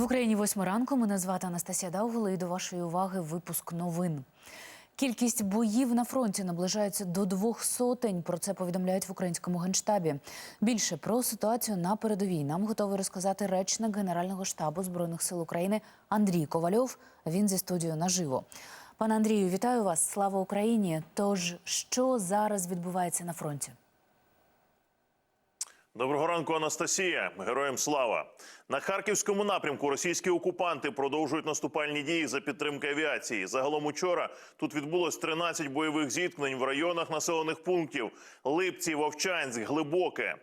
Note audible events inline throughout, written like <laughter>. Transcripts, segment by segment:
В Україні восьма ранку. Мене звати Анастасія Даугла і до вашої уваги випуск новин. Кількість боїв на фронті наближається до двох сотень. Про це повідомляють в українському генштабі. Більше про ситуацію на передовій нам готовий розказати речник Генерального штабу збройних сил України Андрій Ковальов. Він зі студією наживо. Пане Андрію, вітаю вас! Слава Україні! Тож що зараз відбувається на фронті? Доброго ранку, Анастасія. Героям слава на харківському напрямку. Російські окупанти продовжують наступальні дії за підтримки авіації. Загалом учора тут відбулось 13 бойових зіткнень в районах населених пунктів Липці, Вовчанськ, Глибоке.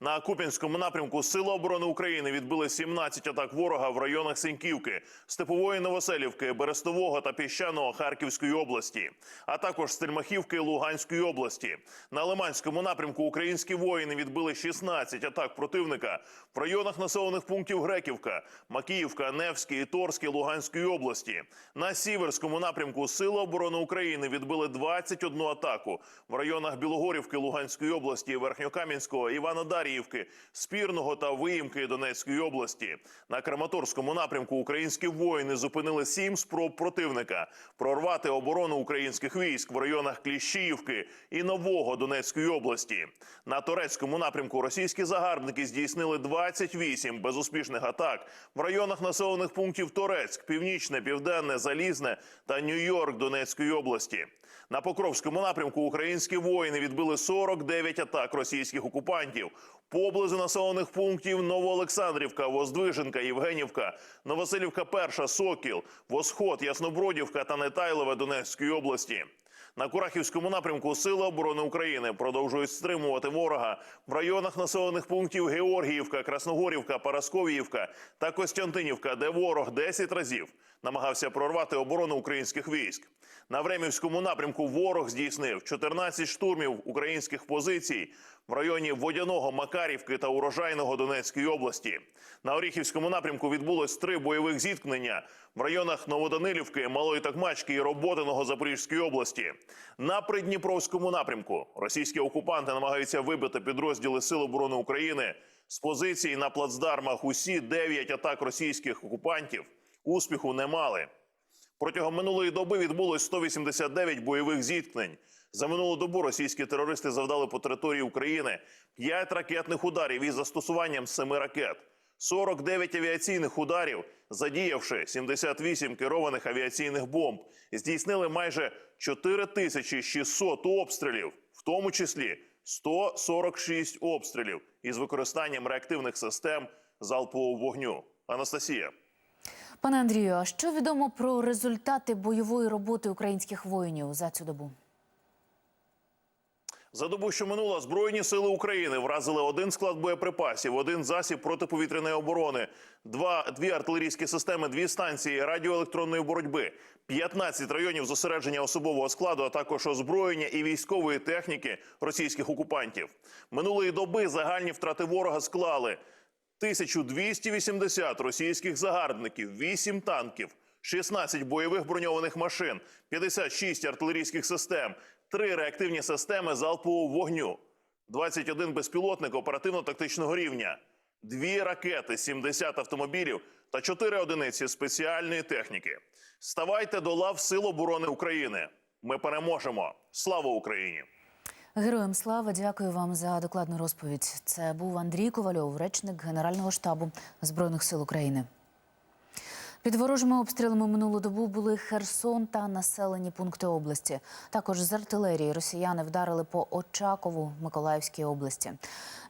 На Куп'янському напрямку Сили оборони України відбили 17 атак ворога в районах Сеньківки, Степової Новоселівки, Берестового та Піщаного Харківської області, а також Стельмахівки Луганської області. На Лиманському напрямку українські воїни відбили 16 атак противника в районах населених пунктів Греківка, Макіївка, Невський і Торський Луганської області. На Сіверському напрямку Сили оборони України відбили 21 атаку в районах Білогорівки Луганської області, Верхньокам'янського, Івано-Даріївки, Спірного та Виїмки Донецької області. На Краматорському напрямку українські воїни зупинили сім спроб противника прорвати оборону українських військ в районах Кліщіївки і Нового Донецької області. На турецькому напрямку російські загарбники здійснили 28 безуспішних атак в районах населених пунктів Торецьк, Північне, Південне, Залізне та Нью-Йорк Донецької області. На Покровському напрямку українські воїни відбили 49 атак російських окупантів поблизу населених пунктів Новоолександрівка, Воздвиженка, Євгенівка, Новоселівка, Перша, Сокіл, Восход, Яснобродівка та Нетайлове Донецької області. На Курахівському напрямку Сили оборони України продовжують стримувати ворога в районах населених пунктів Георгіївка, Красногорівка, Парасковіївка та Костянтинівка, де ворог 10 разів намагався прорвати оборону українських військ. На Времівському напрямку ворог здійснив 14 штурмів українських позицій в районі Водяного, Макарівки та Урожайного Донецької області. На Оріхівському напрямку відбулось три бойових зіткнення в районах Новоданилівки, Малої Такмачки і Роботиного Запорізької області. На Придніпровському напрямку російські окупанти намагаються вибити підрозділи Сил оборони України з позицій на плацдармах. Усі дев'ять атак російських окупантів успіху не мали. Протягом минулої доби відбулось 189 бойових зіткнень. За минулу добу російські терористи завдали по території України 5 ракетних ударів із застосуванням 7 ракет, 49 авіаційних ударів, задіявши 78 керованих авіаційних бомб, здійснили майже 4600 обстрілів, в тому числі 146 обстрілів із використанням реактивних систем залпового вогню. Анастасія. Пане Андрію, а що відомо про результати бойової роботи українських воїнів за цю добу? За добу, що минула, Збройні сили України вразили один склад боєприпасів, один засіб протиповітряної оборони, два дві артилерійські системи, дві станції радіоелектронної боротьби, 15 районів зосередження особового складу, а також озброєння і військової техніки російських окупантів. Минулої доби загальні втрати ворога склали 1280 російських загарбників, 8 танків, 16 бойових броньованих машин, 56 артилерійських систем, 3 реактивні системи залпового вогню, 21 безпілотник оперативно-тактичного рівня, 2 ракети, 70 автомобілів та 4 одиниці спеціальної техніки. Ставайте до лав Сил оборони України. Ми переможемо! Слава Україні! Героям слава, дякую вам за докладну розповідь. Це був Андрій Ковальов, речник Генерального штабу Збройних сил України. Під ворожими обстрілами минулу добу були Херсон та населені пункти області. Також з артилерії росіяни вдарили по Очакову Миколаївській області.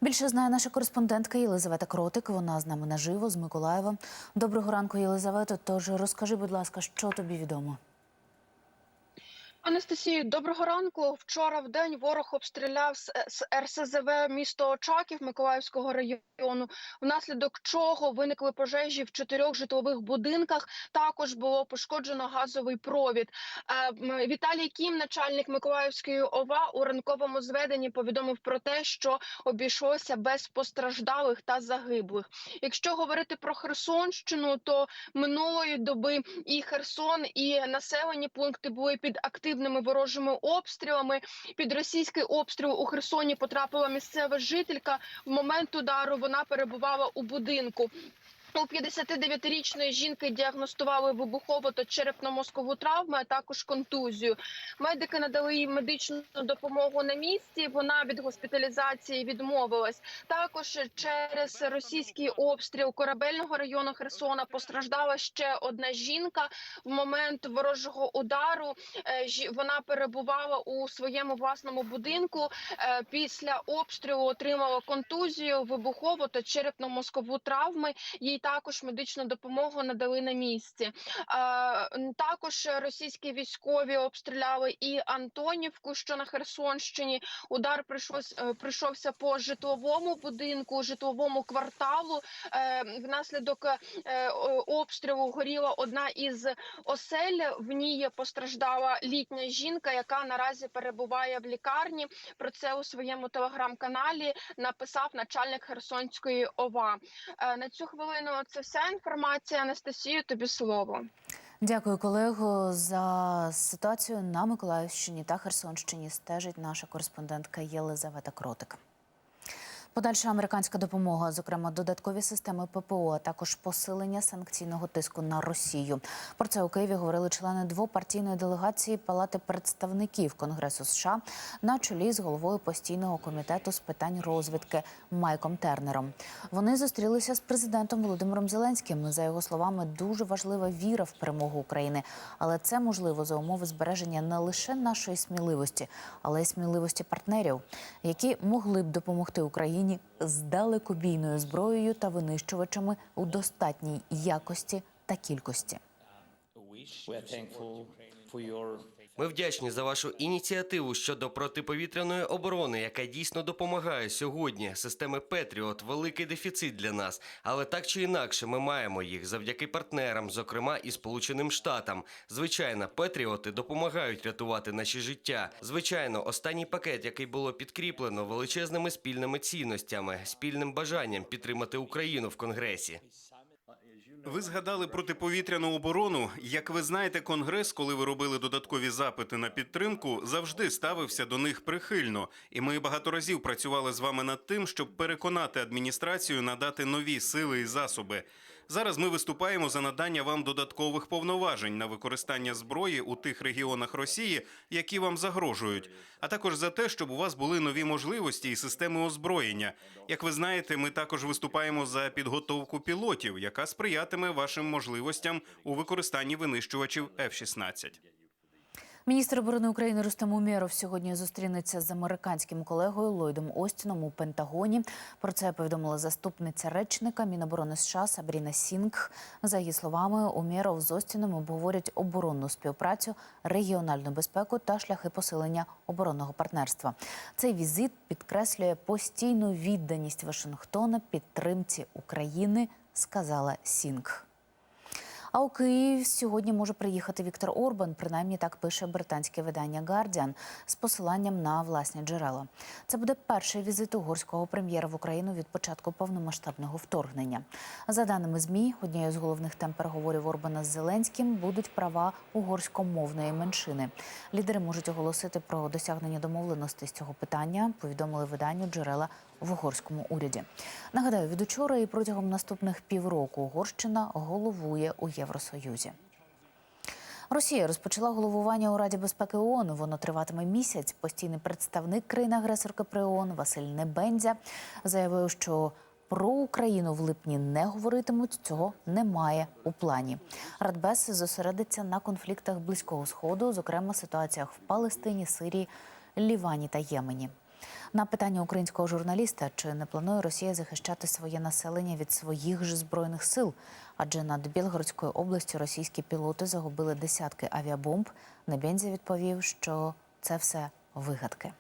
Більше знає наша кореспондентка Єлизавета Кротик. Вона з нами наживо з Миколаєва. Доброго ранку, Єлизавето. Тож розкажи, будь ласка, що тобі відомо? Анастасію, доброго ранку. Вчора в день ворог обстріляв з РСЗВ місто Очаків Миколаївського району, внаслідок чого виникли пожежі в чотирьох житлових будинках. Також було пошкоджено газовий провід. Е, Віталій Кім, начальник Миколаївської ОВА, у ранковому зведенні повідомив про те, що обійшлося без постраждалих та загиблих. Якщо говорити про Херсонщину, то минулої доби і Херсон, і населені пункти були під активним активними ворожими обстрілами. Під російський обстріл у Херсоні потрапила місцева жителька. В момент удару вона перебувала у будинку. У 59-річної жінки діагностували вибухову та черепно-мозкову травму, а також контузію. Медики надали їй медичну допомогу на місці. Вона від госпіталізації відмовилась. Також через російський обстріл корабельного району Херсона постраждала ще одна жінка. В момент ворожого удару е, вона перебувала у своєму власному будинку. Е, Після обстрілу отримала контузію, вибухову та черепно-мозкову травми. Їй також медичну допомогу надали на місці. Також російські військові обстріляли і Антонівку, що на Херсонщині. Удар прийшовся, е, по житловому будинку, житловому кварталу. Е, Внаслідок е, обстрілу горіла одна із осель. В ній постраждала літня жінка, яка наразі перебуває в лікарні. Про це у своєму телеграм-каналі написав начальник Херсонської ОВА. На цю хвилину це вся інформація. Анастасію, тобі слово. Дякую, колего, за ситуацію на Миколаївщині та Херсонщині. Стежить наша кореспондентка Єлизавета Кротик. Подальша американська допомога, зокрема додаткові системи ППО, а також посилення санкційного тиску на Росію. Про це у Києві говорили члени двопартійної делегації Палати представників Конгресу США на чолі з головою постійного комітету з питань розвідки Майком Тернером. Вони зустрілися з президентом Володимиром Зеленським. За його словами, дуже важлива віра в перемогу України, але це можливо за умови збереження не лише нашої сміливості, але й сміливості партнерів, які могли б допомогти Україні з далекобійною зброєю та винищувачами у достатній якості та кількості. Ми вдячні за вашу ініціативу щодо протиповітряної оборони, яка дійсно допомагає сьогодні. Системи Петріот великий дефіцит для нас, але так чи інакше, ми маємо їх завдяки партнерам, зокрема і Сполученим Штатам. Звичайно, Петріоти допомагають рятувати наші життя. Звичайно, останній пакет, який було підкріплено величезними спільними цінностями, спільним бажанням підтримати Україну в Конгресі. Ви згадали протиповітряну оборону. Як ви знаєте, конгрес, коли ви робили додаткові запити на підтримку, завжди ставився до них прихильно. І ми багато разів працювали з вами над тим, щоб переконати адміністрацію надати нові сили і засоби. Зараз ми виступаємо за надання вам додаткових повноважень на використання зброї у тих регіонах Росії, які вам загрожують, а також за те, щоб у вас були нові можливості і системи озброєння. Як ви знаєте, ми також виступаємо за підготовку пілотів, яка сприятиме вашим можливостям у використанні винищувачів F-16. Міністр оборони України Рустем Умєров сьогодні зустрінеться з американським колегою Ллойдом Остіном у Пентагоні. Про це повідомила заступниця речника Міноборони США Сабріна Сінг. За її словами, Умєров з Остіном обговорять оборонну співпрацю, регіональну безпеку та шляхи посилення оборонного партнерства. Цей візит підкреслює постійну відданість Вашингтона підтримці України, сказала Сінг. А у Київ сьогодні може приїхати Віктор Орбан. Принаймні так пише британське видання Guardian з посиланням на власні джерела. Це буде перший візит угорського прем'єра в Україну від початку повномасштабного вторгнення. За даними змі, однією з головних тем переговорів Орбана з Зеленським будуть права угорськомовної меншини. Лідери можуть оголосити про досягнення домовленостей з цього питання. Повідомили виданню джерела в угорському уряді. Нагадаю, від учора і протягом наступних півроку Угорщина головує у Євросоюзі. Росія розпочала головування у Раді безпеки ООН. Воно триватиме місяць. Постійний представник країни-агресорки при ООН Василь Небензя заявив, що про Україну в липні не говоритимуть. Цього немає у плані. Радбез зосередиться на конфліктах близького сходу, зокрема ситуаціях в Палестині, Сирії, Лівані та Ємені. На питання українського журналіста, чи не планує Росія захищати своє населення від своїх ж збройних сил? Адже над Білгородською областю російські пілоти загубили десятки авіабомб. Небензі відповів, що це все вигадки.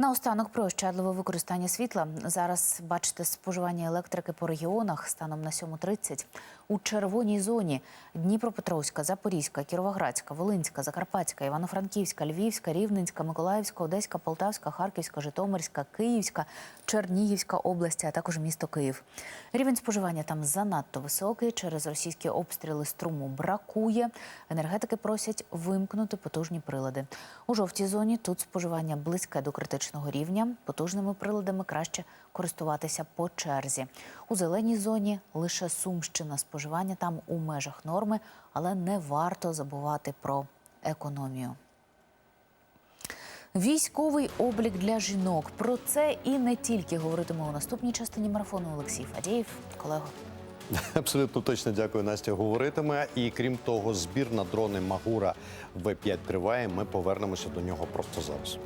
Наостанок про ощадливе використання світла. Зараз бачите споживання електрики по регіонах станом на 7.30. У червоній зоні Дніпропетровська, Запорізька, Кіровоградська, Волинська, Закарпатська, Івано-Франківська, Львівська, Рівненська, Миколаївська, Одеська, Полтавська, Харківська, Житомирська, Київська, Чернігівська області, а також місто Київ. Рівень споживання там занадто високий. Через російські обстріли струму бракує. Енергетики просять вимкнути потужні прилади. У жовтій зоні тут споживання близьке до критичного. Безпечного рівня. Потужними приладами краще користуватися по черзі. У зеленій зоні лише Сумщина. Споживання там у межах норми, але не варто забувати про економію. Військовий облік для жінок. Про це і не тільки говоритиме у наступній частині марафону Олексій Фадєєв. Колего. <laughs> Абсолютно точно дякую, Настя. Говоритиме. І крім того, збір на дрони Магура В5 триває. Ми повернемося до нього просто зараз.